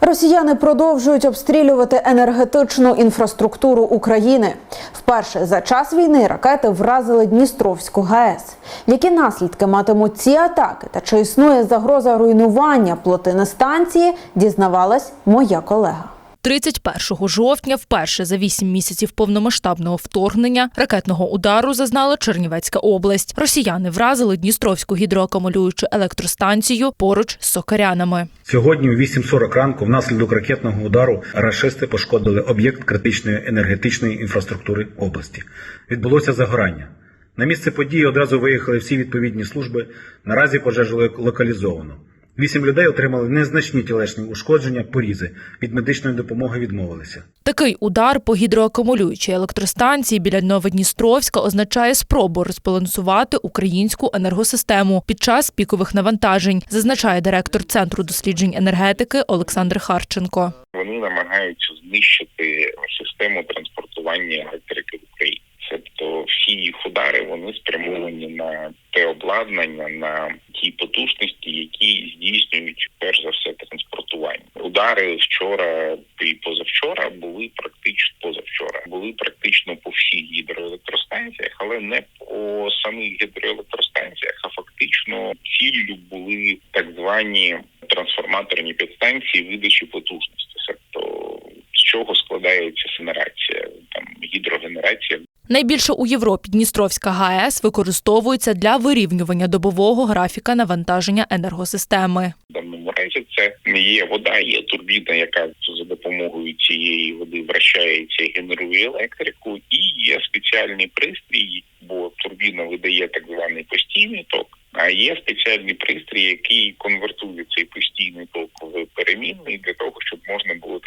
Росіяни продовжують обстрілювати енергетичну інфраструктуру України. Вперше за час війни ракети вразили Дністровську ГАЕС. Які наслідки матимуть ці атаки та чи існує загроза руйнування плотини станції, дізнавалась моя колега. 31 жовтня, вперше за 8 місяців повномасштабного вторгнення, ракетного удару зазнала Чернівецька область. Росіяни вразили Дністровську гідроакумулюючу електростанцію поруч з Сокарянами. Сьогодні о 8.40 ранку внаслідок ракетного удару рашисти пошкодили об'єкт критичної енергетичної інфраструктури області. Відбулося загорання. На місце події одразу виїхали всі відповідні служби. Наразі пожежу локалізовано. Вісім людей отримали незначні тілесні ушкодження, порізи. Від медичної допомоги відмовилися. Такий удар по гідроакумулюючій електростанції біля Новодністровська означає спробу розбалансувати українську енергосистему під час пікових навантажень, зазначає директор центру досліджень енергетики Олександр Харченко. Вони намагаються знищити систему транспортування електрики в Україні. Тобто всі їх удари вони спрямовані на те обладнання, на ті потужності, які здійснюють перш за все транспортування. Удари вчора і позавчора були практично позавчора, були практично по всіх гідроелектростанціях, але не по самих гідроелектростанціях, а фактично ціллю були так звані трансформаторні підстанції видачі потужності. Тобто з чого складається генерація, там гідрогенерація Найбільше у Європі Дністровська ГАЕС використовується для вирівнювання добового графіка навантаження енергосистеми. В даному разі це не є вода, є турбіна, яка за допомогою цієї води вращається і генерує електрику, і є спеціальний пристрій, бо турбіна видає так званий постійний ток. А є спеціальний пристрій, який конвертує цей постійний ток в перемінний для того, щоб можна було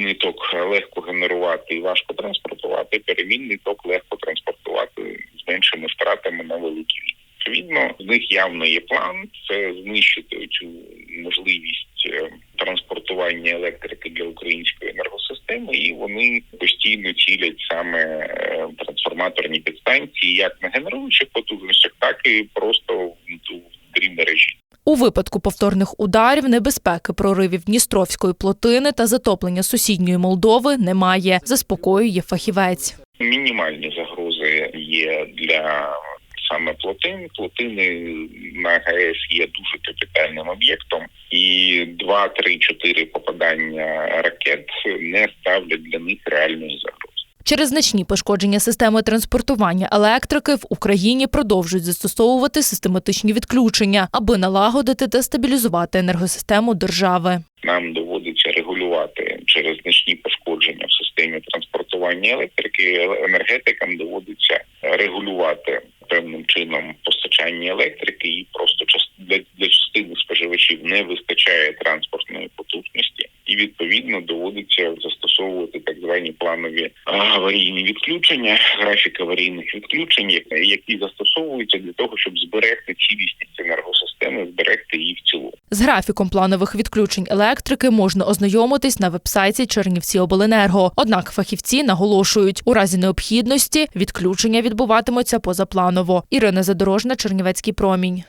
постійний ток легко генерувати і важко транспортувати. Перемінний ток легко транспортувати з меншими втратами на відстані. Відповідно, в них явно є план це знищити цю можливість е, транспортування електрики для української енергосистеми, і вони постійно цілять саме е, трансформаторні підстанції, як на генеруючих потужностях, так і просто. У випадку повторних ударів небезпеки проривів Дністровської плотини та затоплення сусідньої Молдови немає, заспокоює фахівець. Мінімальні загрози є для саме плотин. Плотини на ГАЕС є дуже капітальним об'єктом, і 2, 3, 4 попадання ракет не ставлять для них реальної загрози. Через значні пошкодження системи транспортування електрики в Україні продовжують застосовувати систематичні відключення, аби налагодити та стабілізувати енергосистему держави. Нам доводиться регулювати через значні пошкодження в системі транспортування електрики. Енергетикам доводиться регулювати певним чином постачання електрики, і просто для, частини споживачів не вистачає транспортної потужності, і відповідно доводиться застосовувати так звані планові аварійні відключення, графік аварійних відключень, які застосовуються для того, щоб зберегти цілісність енергосистеми, зберегти її в цілому. З графіком планових відключень електрики можна ознайомитись на вебсайті Чернівці Обленерго. Однак фахівці наголошують, у разі необхідності відключення відбуватимуться позапланово. Ірина Задорожна, Чернівецький промінь.